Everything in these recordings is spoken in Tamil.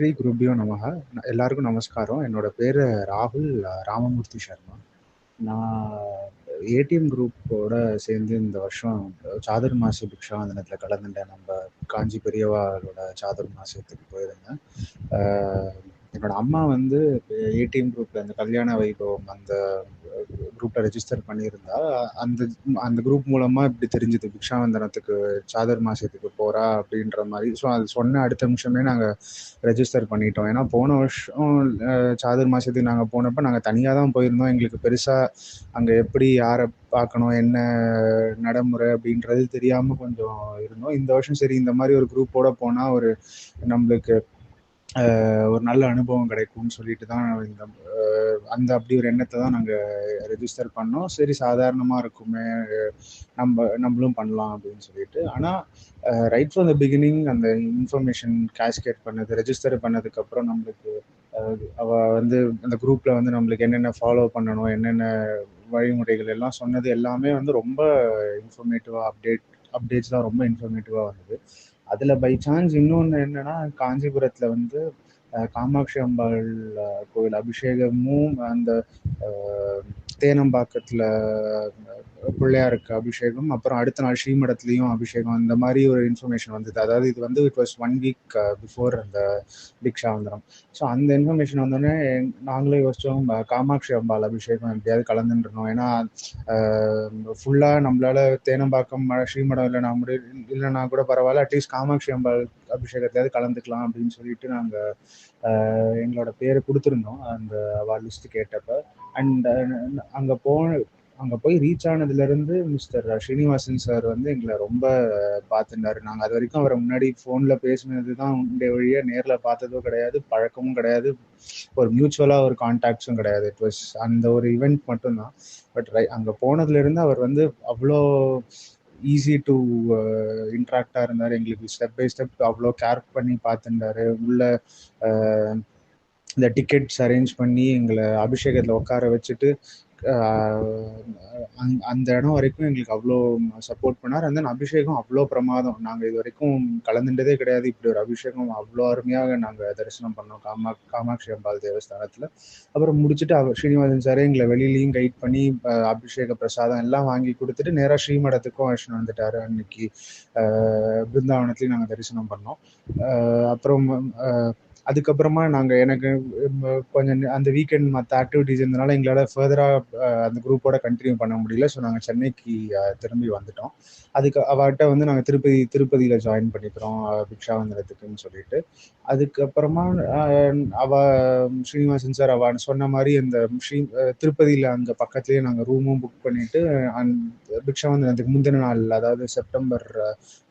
ஸ்ரீ குருபியோ நமக. எல்லாருக்கும் நமஸ்காரம். என்னோட பேர் ராகுல் ராமமூர்த்தி சர்மா. நான் ஏடிஎம் குரூப்போட சேர்ந்து இந்த வருஷம் சாதுர் மாச தினத்தில் கலந்துட்டேன். நம்ம காஞ்சி பெரியவாளோட சாதுர் மாசத்துக்கு போயிருந்தேன். என்னோட அம்மா வந்து ஏடிஎம் குரூப்ல இந்த கல்யாண வைபவம் அந்த குரூப்ல ரெஜிஸ்டர் பண்ணியிருந்தா அந்த அந்த குரூப் மூலமா இப்படி தெரிஞ்சது. பிக்ஷாவந்தனத்துக்கு சாதர் மாசத்துக்கு போறா அப்படின்ற மாதிரி. ஸோ அது சொன்ன அடுத்த நிமிஷமே நாங்கள் ரெஜிஸ்டர் பண்ணிட்டோம். ஏன்னா போன வருஷம் சாதர் மாசத்துக்கு நாங்கள் போனப்ப நாங்கள் தனியாக தான் போயிருந்தோம். எங்களுக்கு பெருசாக அங்கே எப்படி யாரை பார்க்கணும் என்ன நடைமுறை அப்படின்றது தெரியாமல் கொஞ்சம் இருந்தோம். இந்த வருஷம் சரி இந்த மாதிரி ஒரு குரூப்போட போனால் ஒரு நம்மளுக்கு ஒரு நல்ல அனுபவம் கிடைக்கும்னு சொல்லிட்டு தான் இந்த அந்த அப்படி ஒரு எண்ணத்தை தான் நாங்கள் ரெஜிஸ்டர் பண்ணோம். சரி சாதாரணமாக இருக்குமே நம்ம நம்மளும் பண்ணலாம் அப்படின்னு சொல்லிட்டு. ஆனால் ரைட் ஃப்ரம் த பிகினிங் அந்த இன்ஃபர்மேஷன் கேஸ்கேட் பண்ணது ரெஜிஸ்டர் பண்ணதுக்கப்புறம் நம்மளுக்கு அவ வந்து அந்த குரூப்பில் வந்து நம்மளுக்கு என்னென்ன ஃபாலோ பண்ணணும் என்னென்ன வழிமுறைகள் எல்லாம் சொன்னது எல்லாமே வந்து ரொம்ப இன்ஃபர்மேட்டிவாக அப்டேட் அப்டேட்ஸ்லாம் ரொம்ப இன்ஃபர்மேட்டிவாக வந்தது அதில் பை சான்ஸ் இன்னொன்று என்னன்னா காஞ்சிபுரத்தில் வந்து காமாட்சி அம்பாள் கோயில் அபிஷேகமும் அந்த தேனம்பாக்கத்தில் பிள்ளையாருக்கு அபிஷேகம் அப்புறம் அடுத்த நாள் ஸ்ரீமடத்துலேயும் அபிஷேகம் இந்த மாதிரி ஒரு இன்ஃபர்மேஷன் வந்தது. அதாவது இது வந்து it was one week before அந்த பிக்ஷாவந்தனம் ஸோ அந்த இன்ஃபர்மேஷன் வந்தோடனே நாங்களே யோசிச்சோம் காமாட்சி அம்பாள் அபிஷேகம் எப்படியாவது கலந்துருந்தோம். ஏன்னா ஃபுல்லாக நம்மளால தேனம்பாக்கம் ஸ்ரீமடம் இல்லைனா முடி இல்லைனா கூட பரவாயில்ல அட்லீஸ்ட் காமாட்சி அம்பாள் அபிஷேகத்தையாவது கலந்துக்கலாம் அப்படின்னு சொல்லிட்டு நாங்கள் எங்களோட பேரை கொடுத்துருந்தோம். அந்த அவா லிஸ்ட்டு கேட்டப்ப அண்ட் அங்கே போன அங்கே போய் ரீச் ஆனதுலேருந்து மிஸ்டர் ஸ்ரீனிவாசன் சார் வந்து எங்களை ரொம்ப பார்த்துட்டாரு. நாங்கள் அது வரைக்கும் அவரை முன்னாடி ஃபோனில் பேசினது தான் உண்டே வழியாக நேரில் பார்த்ததும் கிடையாது பழக்கமும் கிடையாது. ஒரு மியூச்சுவலாக ஒரு கான்டாக்ட்ஸும் கிடையாது. இட் வாஸ் அந்த ஒரு இவெண்ட் மட்டும்தான். பட் ரை அங்கே போனதுலேருந்து அவர் வந்து அவ்வளோ ஈஸி டு இன்ட்ராக்டாக இருந்தார். எங்களுக்கு ஸ்டெப் பை ஸ்டெப் அவ்வளோ கேர் பண்ணி பார்த்துட்டாரு. உள்ள இந்த டிக்கெட்ஸ் அரேஞ்ச் பண்ணி எங்களை அபிஷேகத்தில் உட்கார வச்சுட்டு அந்த இடம் வரைக்கும் எங்களுக்கு அவ்வளோ சப்போர்ட் பண்ணார். அந்த அபிஷேகம் அவ்வளோ பிரமாதம். நாங்கள் இது வரைக்கும் கலந்துட்டதே கிடையாது. இப்படி ஒரு அபிஷேகம் அவ்வளோ அருமையாக நாங்கள் தரிசனம் பண்ணோம். காமா காமாட்சி அம்பாள் தேவஸ்தானத்தில். அப்புறம் முடிச்சுட்டு அவர் ஸ்ரீனிவாசன் சாரே எங்களை வெளியிலையும் கைட் பண்ணி அபிஷேக பிரசாதம் எல்லாம் வாங்கி கொடுத்துட்டு நேராக ஸ்ரீமடத்துக்கும் அழைச்சிட்டு வந்துட்டாரு அன்னைக்கு. பிருந்தாவனத்துலேயும் நாங்கள் தரிசனம் பண்ணோம். அப்புறம் அதுக்கப்புறமா நாங்கள் எனக்கு கொஞ்சம் அந்த வீக்கெண்ட் மற்ற ஆக்டிவிட்டிஸ் இருந்தனால எங்களால் ஃபர்தராக அந்த குரூப்போட கண்டினியூ பண்ண முடியல. ஸோ நாங்கள் சென்னைக்கு திரும்பி வந்துட்டோம். அதுக்கு அவர்கிட்ட வந்து நாங்கள் திருப்பதி திருப்பதியில் ஜாயின் பண்ணிக்கிறோம். பிக்ஷாவந்தனத்துக்குன்னு சொல்லிட்டு. அதுக்கப்புறமா அவ ஸ்ரீனிவாசன் சார் அவ சொன்ன மாதிரி அந்த ஸ்ரீ திருப்பதியில் அங்கே பக்கத்துலேயே நாங்கள் ரூமும் புக் பண்ணிட்டு அந்த பிக்ஷாவந்தனத்துக்கு முந்தின நாள் அதாவது செப்டம்பர்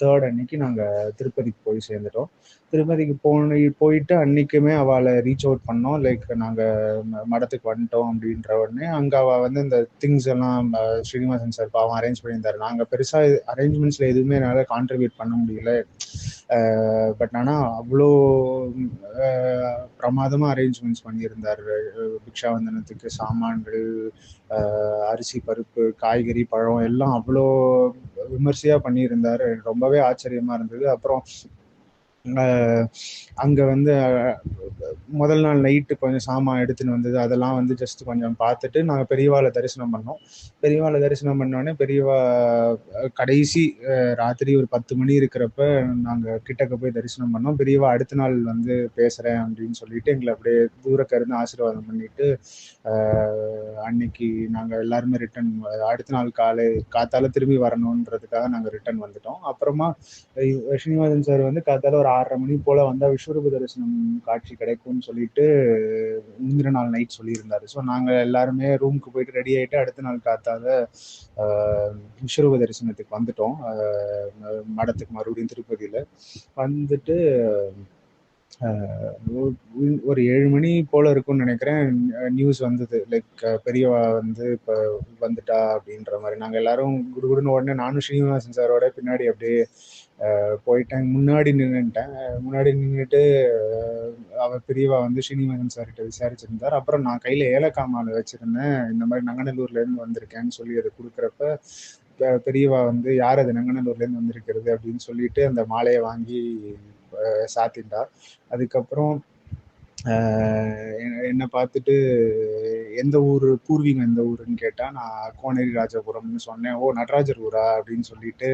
தேர்ட் அன்னைக்கு நாங்கள் திருப்பதிக்கு போய் சேர்ந்துட்டோம். திருப்பதிக்கு போன போயிட்டு அன்னைக்குமே அவளை ரீச் அவுட் பண்ணோம். லைக் நாங்கள் மடத்துக்கு வந்துட்டோம் அப்படின்ற உடனே அங்கே அவள் வந்து இந்த திங்ஸ் எல்லாம் ஸ்ரீனிவாசன் சார் பாவம் அரேஞ்ச் பண்ணியிருந்தாரு. நாங்கள் பெருசாக அரேஞ்ச்மெண்ட்ஸில் எதுவுமே என்னால் கான்ட்ரிபியூட் பண்ண முடியல. பட் ஆனால் அவ்வளோ பிரமாதமாக அரேஞ்ச்மெண்ட்ஸ் பண்ணியிருந்தார். பிக்ஷாவந்தனத்துக்கு சாமான்கள் அரிசி பருப்பு காய்கறி பழம் எல்லாம் அவ்வளோ விமர்சையாக பண்ணியிருந்தார். ரொம்பவே ஆச்சரியமாக இருந்தது. அப்புறம் அங்கே வந்து முதல் நாள் நைட்டு கொஞ்சம் சாமான் எடுத்துன்னு வந்தது அதெல்லாம் வந்து ஜஸ்ட் கொஞ்சம் பார்த்துட்டு நாங்கள் பெரியவாளை தரிசனம் பண்ணோம். பெரியவாளை தரிசனம் பண்ணோடனே பெரியவா கடைசி ராத்திரி ஒரு பத்து மணி இருக்கிறப்ப நாங்கள் கிட்டக்க போய் தரிசனம் பண்ணோம். பெரியவா அடுத்த நாள் வந்து பேசுகிறேன் அப்படின்னு சொல்லிட்டு எங்களை அப்படியே தூரக்க இருந்து ஆசீர்வாதம் பண்ணிட்டு அன்னைக்கு நாங்கள் எல்லாருமே ரிட்டன் அடுத்த நாள் காலை காத்தால திரும்பி வரணுன்றதுக்காக நாங்கள் ரிட்டன் வந்துட்டோம். அப்புறமா ஸ்ரீனிவாசன் சார் வந்து காத்தால ஒரு ஆறரை மணி போல வந்தால் விஸ்வரூப தரிசனம் காட்சி கிடைக்கும் கிடைக்கும்னு சொல்லிட்டு முந்தின நாள் நைட் சொல்லியிருந்தாரு. ஸோ நாங்கள் எல்லாருமே ரூமுக்கு போயிட்டு ரெடி ஆகிட்டு அடுத்த நாள் காத்தால விஸ்வரூப தரிசனத்துக்கு வந்துட்டோம். மடத்துக்கு மறுபடியும் திருப்பதியில். வந்துட்டு ஒரு ஏழு மணி போல இருக்கும்னு நினைக்கிறேன் நியூஸ் வந்தது. லைக் பெரியவா வந்து இப்போ வந்துட்டா அப்படின்ற மாதிரி. நாங்கள் எல்லாரும் குடுகுடுன்னு உடனே நானும் ஸ்ரீனிவாசன் சாரோட பின்னாடி அப்படியே போயிட்டேன். முன்னாடி நின்றுட்டேன் முன்னாடி நின்றுட்டு அவர் பெரியவா வந்து ஸ்ரீனிவாசன் சார்கிட்ட விசாரிச்சிருந்தார். அப்புறம் நான் கையில் ஏலக்காய் மாலை வச்சுருந்தேன். இந்த மாதிரி நங்கநல்லூர்லேருந்து வந்திருக்கேன்னு சொல்லி அதை கொடுக்குறப்ப பெரியவா வந்து யார் அது நங்கநல்லூர்லேருந்து வந்திருக்கிறது அப்படின்னு சொல்லிட்டு அந்த மாலையை வாங்கி சாத்திட்டார். அதுக்கப்புறம் என்ன- என்னை பார்த்துட்டு எந்த ஊர் பூர்வீகம் எந்த ஊருன்னு கேட்டால் நான் கோனேரி ராஜபுரம்னு சொன்னேன். ஓ நடராஜர் ஊரா? அப்படின்னு சொல்லிட்டு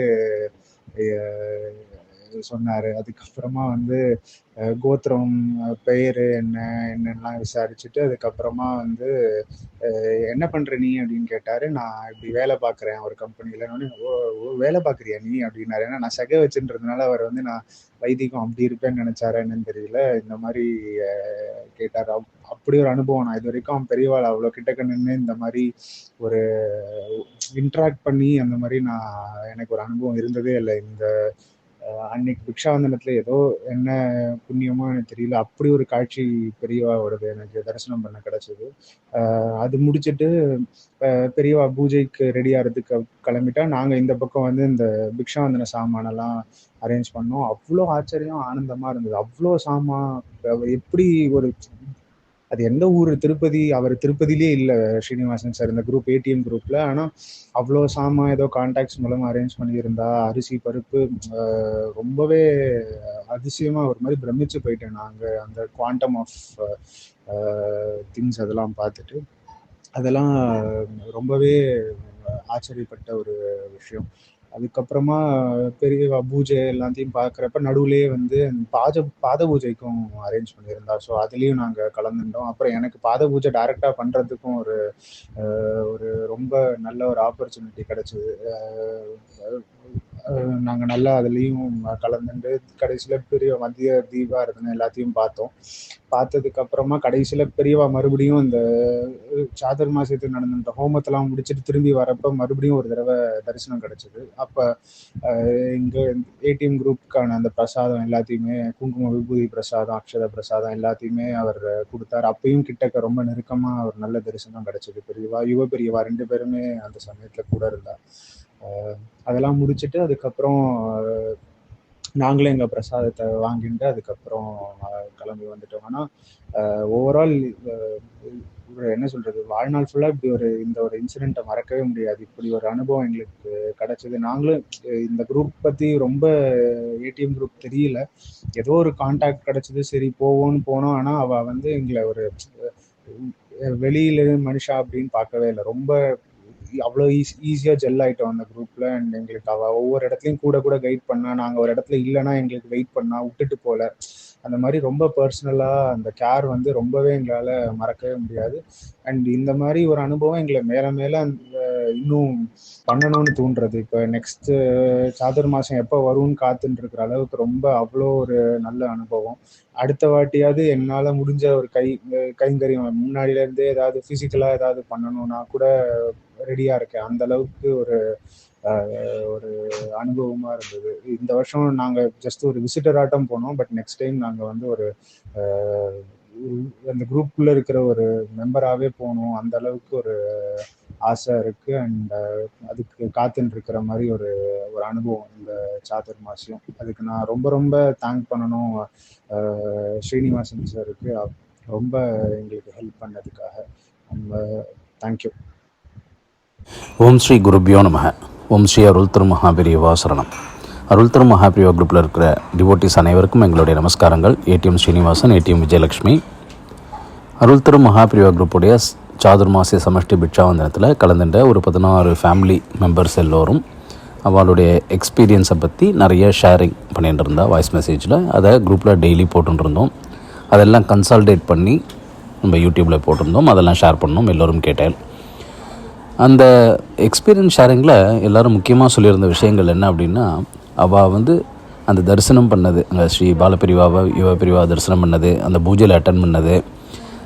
சொன்னாரு. அதுக்கப்புறமா வந்து கோத்திரம் பெயர் பெயரு என்ன என்னெல்லாம் விசாரிச்சுட்டு அதுக்கப்புறமா வந்து என்ன பண்ணுற நீ? அப்படின்னு கேட்டாரு. நான் இப்படி வேலை பார்க்குறேன் ஒரு கம்பெனியில் ஓ ஓ வேலை பார்க்குறியா நீ? அப்படின்னாரு. ஏன்னா நான் சகை வச்சுன்றதுனால அவர் வந்து நான் வைத்திகம் அப்படி இருப்பேன்னு நினச்சாரா என்னன்னு தெரியல. இந்த மாதிரி கேட்டார். அப்- அப்படி ஒரு அனுபவம். நான் இது வரைக்கும் பெரியவாள். அவ்வளோ கிட்டக்க நின்று இந்த மாதிரி ஒரு இன்ட்ராக்ட் பண்ணி அந்த மாதிரி நான் எனக்கு ஒரு அனுபவம் இருந்ததே இல்லை. இந்த அன்னைக்கு பிக்ஷாவந்தனத்துல ஏதோ என்ன புண்ணியமோ எனக்கு தெரியல. அப்படி ஒரு காட்சி பெரியவாவோடது எனக்கு தரிசனம் பண்ண கிடைச்சது. அது முடிச்சுட்டு பெரியவா பூஜைக்கு ரெடி ஆகிறதுக்கு கிளம்பிட்டா நாங்க இந்த பக்கம் வந்து இந்த பிக்ஷாவந்தன சாமானெல்லாம் அரேஞ்ச் பண்ணோம். அவ்வளோ ஆச்சரியம் ஆனந்தமா இருந்தது. அவ்வளோ சாமான் எப்படி ஒரு அது எந்த ஊர் திருப்பதி அவர் திருப்பதியிலே இல்லை ஸ்ரீனிவாசன் சார் இந்த குரூப் ஏடிஎம் குரூப்பில் ஆனால் அவ்வளோ சாமா ஏதோ கான்டாக்ட்ஸ் மூலமாக அரேஞ்ச் பண்ணியிருந்தா அரிசி பருப்பு ரொம்பவே அதிசயமாக ஒரு மாதிரி பிரமிச்சு போயிட்டேன் நாங்கள் அந்த குவாண்டம் ஆஃப் திங்ஸ் அதெல்லாம் பார்த்துட்டு. அதெல்லாம் ரொம்பவே ஆச்சரியப்பட்ட ஒரு விஷயம். அதுக்கப்புறமா பெரிய பூஜை எல்லாத்தையும் பார்க்குறப்ப நடுவுலேயே வந்து பாஜ பாத பூஜைக்கும் அரேஞ்ச் பண்ணியிருந்தா. ஸோ அதுலேயும் நாங்கள் கலந்துட்டோம் அப்புறம் எனக்கு பாத பூஜை டைரெக்டாக பண்ணுறதுக்கும் ஒரு ஒரு ரொம்ப நல்ல ஒரு ஆப்பர்ச்சுனிட்டி கிடச்சிது. நாங்கள் நல்லா அதுலேயும் கலந்துட்டு கடைசியில் பெரிய மதிய தீபாரதனை எல்லாத்தையும் பார்த்தோம். பார்த்ததுக்கு அப்புறமா கடைசியில் பெரியவா மறுபடியும் இந்த சாதர் மாசத்துக்கு நடந்த இந்த ஹோமத்தெல்லாம் முடிச்சுட்டு திரும்பி வரப்ப மறுபடியும் ஒரு தடவை தரிசனம் கிடைச்சது. அப்போ இங்க ஏடிஎம் குரூப்புக்கான அந்த பிரசாதம் எல்லாத்தையுமே குங்கும விபூதி பிரசாதம் அக்ஷத பிரசாதம் எல்லாத்தையுமே அவர் கொடுத்தாரு. அப்பயும் கிட்டக்க ரொம்ப நெருக்கமா அவர் நல்ல தரிசனம் கிடைச்சது. பெரியவா யுவ பெரியவா ரெண்டு பேருமே அந்த சமயத்துல கூட இருந்தார் அதெல்லாம் முடிச்சுட்டு அதுக்கப்புறம் நாங்களும் எங்கள் பிரசாதத்தை வாங்கிட்டு அதுக்கப்புறம் கிளம்பி வந்துட்டோம். ஆனால் ஓவரால் என்ன சொல்றது வாழ்நாள் ஃபுல்லாக இப்படி ஒரு இந்த ஒரு இன்சிடென்ட்டை மறக்கவே முடியாது. இப்படி ஒரு அனுபவம் எங்களுக்கு கிடைச்சது. நாங்களும் இந்த குரூப் பற்றி ரொம்ப ஏடிஎம் குரூப் தெரியல. ஏதோ ஒரு கான்டாக்ட் கிடைச்சது. சரி போவோம்னு போனோம். ஆனால் அவள் வந்து எங்களை ஒரு வெளியில மனுஷா அப்படின்னு பார்க்கவே இல்லை. ரொம்ப அவ்வளோ ஈஸி ஈஸியாக ஜெல் ஆகிட்டோம் அந்த குரூப்பில் அண்ட் எங்களுக்கு அவள் ஒவ்வொரு இடத்துலையும் கூட கூட கைட் பண்ணா நாங்கள் ஒரு இடத்துல இல்லைன்னா எங்களுக்கு வெயிட் பண்ணா விட்டுட்டு போல அந்த மாதிரி ரொம்ப பர்சனலாக அந்த கேர் வந்து ரொம்பவே எங்களால் மறக்கவே முடியாது. அண்ட் இந்த மாதிரி ஒரு அனுபவம் எங்களை மேலே மேலே அந்த இன்னும் பண்ணணும்னு தூண்டுறது இப்போ நெக்ஸ்ட்டு சாதர் மாதம் எப்போ வரும்னு காத்துட்டு இருக்கிற அளவுக்கு ரொம்ப அவ்வளோ ஒரு நல்ல அனுபவம். அடுத்த வாட்டியாவது என்னால் முடிஞ்ச ஒரு கை கைங்கரியம் முன்னாடியிலேருந்தே ஏதாவது ஃபிசிக்கலாக ஏதாவது பண்ணணும்னா கூட ரெடியாக இருக்கேன். அந்த அளவுக்கு ஒரு ஒரு அனுபவமாக இருந்தது. இந்த வருஷம் நாங்கள் ஜஸ்ட் ஒரு விசிட்டர் ஆட்டம் போனோம். பட் நெக்ஸ்ட் டைம் நாங்கள் வந்து ஒரு அந்த குரூப்புக்குள்ள இருக்கிற ஒரு மெம்பராகவே போகணும். அந்த அளவுக்கு ஒரு ஆசை இருக்கு. அண்ட் அதுக்கு காத்துன்னு இருக்கிற மாதிரி ஒரு ஒரு அனுபவம் இந்த சாத்தர் மாசியம். அதுக்கு நான் ரொம்ப ரொம்ப தேங்க் பண்ணணும். ஸ்ரீனிவாசன் சாருக்கு ரொம்ப எங்களுக்கு ஹெல்ப் பண்ணதுக்காக. ரொம்ப தேங்க்யூ ஓம் ஸ்ரீ குருபியோ நமக. ஓம் ஸ்ரீ அருள் திரு மகாபிரிவா சரணம் அருள் திருமகாபிரியவா குரூப்பில் இருக்கிற டிவோட்டிஸ் அனைவருக்கும் எங்களுடைய நமஸ்காரங்கள். ATM Srinivasan ATM Vijayalakshmi. அருள் திருமகாபிரியவா குரூப்புடைய சாதுர்மாசிய சமஷ்டி பிட்சாவந்தனத்தில் கலந்துட்ட ஒரு பதினாறு ஃபேமிலி மெம்பர்ஸ் எல்லோரும் அவளுடைய எக்ஸ்பீரியன்ஸை பற்றி நிறைய ஷேரிங் பண்ணிகிட்டு இருந்தா வாய்ஸ் மெசேஜில் அதை குரூப்பில் டெய்லி போட்டுருந்தோம் அதெல்லாம் கன்சால்டேட் பண்ணி நம்ம யூடியூப்பில் போட்டிருந்தோம். அதெல்லாம் ஷேர் பண்ணோம். எல்லோரும் கேட்டேன். அந்த எக்ஸ்பீரியன்ஸ் ஷேரிங்கில் எல்லாரும் முக்கியமாக சொல்லியிருந்த விஷயங்கள் என்ன அப்படின்னா அவள் வந்து அந்த தரிசனம் பண்ணது அங்கே ஸ்ரீ பாலபிரிவாவை யுவ பிரிவா தரிசனம் பண்ணது அந்த பூஜையில் அட்டன் பண்ணது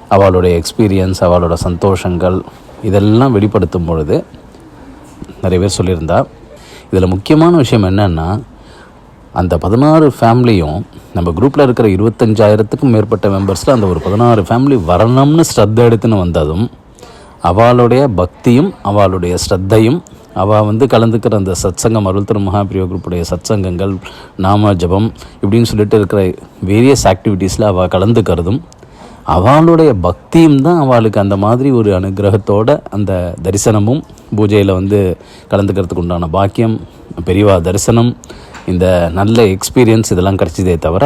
அவளுடைய எக்ஸ்பீரியன்ஸ் அவளோட சந்தோஷங்கள் இதெல்லாம் வெளிப்படுத்தும் பொழுது நிறைய பேர் சொல்லியிருந்தா. இதில் முக்கியமான விஷயம் என்னென்னா அந்த பதினாறு ஃபேமிலியும் நம்ம குரூப்பில் இருக்கிற இருபத்தஞ்சாயிரத்துக்கும் மேற்பட்ட மெம்பர்ஸில் அந்த ஒரு பதினாறு ஃபேமிலி வரணும்னு ஸ்ரத்த எடுத்துன்னு வந்ததும் அவளுடைய பக்தியும் அவளுடைய ஸ்ரத்தையும் அவள் வந்து கலந்துக்கிற அந்த சத்சங்கம் அருள்தர் மகாபிரியோ குரூப்புடைய சத்சங்கங்கள் நாம ஜபம் இப்படின்னு சொல்லிட்டு இருக்கிற வேரியஸ் ஆக்டிவிட்டீஸில் அவள் கலந்துக்கிறதும் அவளுடைய பக்தியும் தான் அவளுக்கு அந்த மாதிரி ஒரு அனுகிரகத்தோட அந்த தரிசனமும் பூஜையில் வந்து கலந்துக்கிறதுக்கு உண்டான பாக்கியம் பெரியவா தரிசனம் இந்த நல்ல எக்ஸ்பீரியன்ஸ் இதெல்லாம் கிடச்சிதே தவிர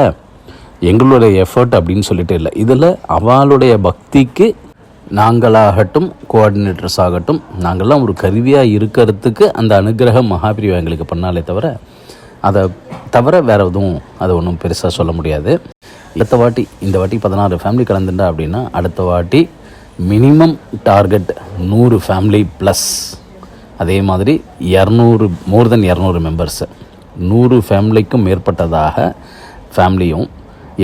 எங்களுடைய எஃபர்ட் அப்படின்னு சொல்லிட்டு இல்லை. இதில் அவளுடைய பக்திக்கு நாங்களாகட்டும் கோஆர்டினேட்டர்ஸ் ஆகட்டும் நாங்கள்லாம் ஒரு கருவியாக இருக்கிறதுக்கு அந்த அனுகிரகம் மகாபிரிவா எங்களுக்கு பண்ணாலே தவிர அதை தவிர வேறு எதுவும் அதை ஒன்றும் பெருசாக சொல்ல முடியாது. அடுத்த வாட்டி இந்த வாட்டி பதினாறு ஃபேமிலி கலந்துட்டா அப்படின்னா அடுத்த வாட்டி மினிமம் டார்கெட் நூறு ஃபேமிலி ப்ளஸ் அதே மாதிரி இரநூறு மோர் தென் இரநூறு மெம்பர்ஸு நூறு ஃபேமிலிக்கும் மேற்பட்டதாக ஃபேமிலியும்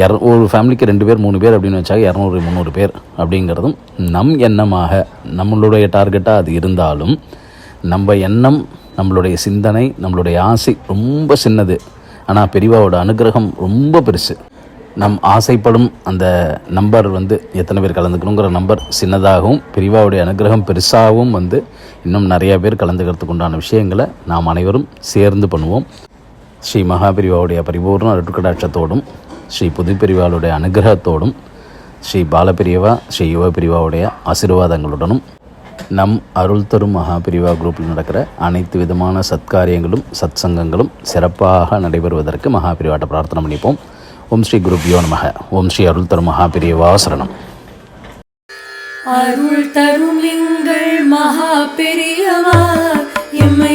இர ஒரு ஃபேமிலிக்கு ரெண்டு பேர் மூணு பேர் அப்படின்னு வச்சாங்க இரநூறு முந்நூறு பேர் அப்படிங்கிறதும் நம் எண்ணமாக நம்மளுடைய டார்கெட்டாக அது இருந்தாலும் நம்ம எண்ணம் நம்மளுடைய சிந்தனை நம்மளுடைய ஆசை ரொம்ப சின்னது. ஆனால் பெரியவாவோட அனுகிரகம் ரொம்ப பெருசு. நம் ஆசைப்படும் அந்த நம்பர் வந்து எத்தனை பேர் கலந்துக்கணுங்கிற நம்பர் சின்னதாகவும் பெரியவாவுடைய அனுகிரகம் பெருசாகவும் வந்து இன்னும் நிறையா பேர் கலந்துக்கிறதுக்கு உண்டான விஷயங்களை நாம் அனைவரும் சேர்ந்து பண்ணுவோம். ஸ்ரீ மகாபிரிவாவுடைய பரிபூர்ண அருட்கடாட்சத்தோடும் ஸ்ரீ புதுப்பிரிவாளுடைய அனுகிரகத்தோடும் ஸ்ரீ பாலபிரிவா ஸ்ரீ யுவ பிரிவாவுடைய ஆசீர்வாதங்களுடனும் நம் அருள் தரும் மகாபிரிவா குரூப்பில் நடக்கிற அனைத்து விதமான சத்காரியங்களும் சத்சங்கங்களும் சிறப்பாக நடைபெறுவதற்கு மகாபிரிவாட்ட பிரார்த்தனை பண்ணிப்போம். ஓம் ஸ்ரீ குருப்பியோ நமக. ஓம் ஸ்ரீ அருள் தரும் மகாபிரிவா சரணம். அருள் தரும் எங்கள் மகா பெரியவா எம்மை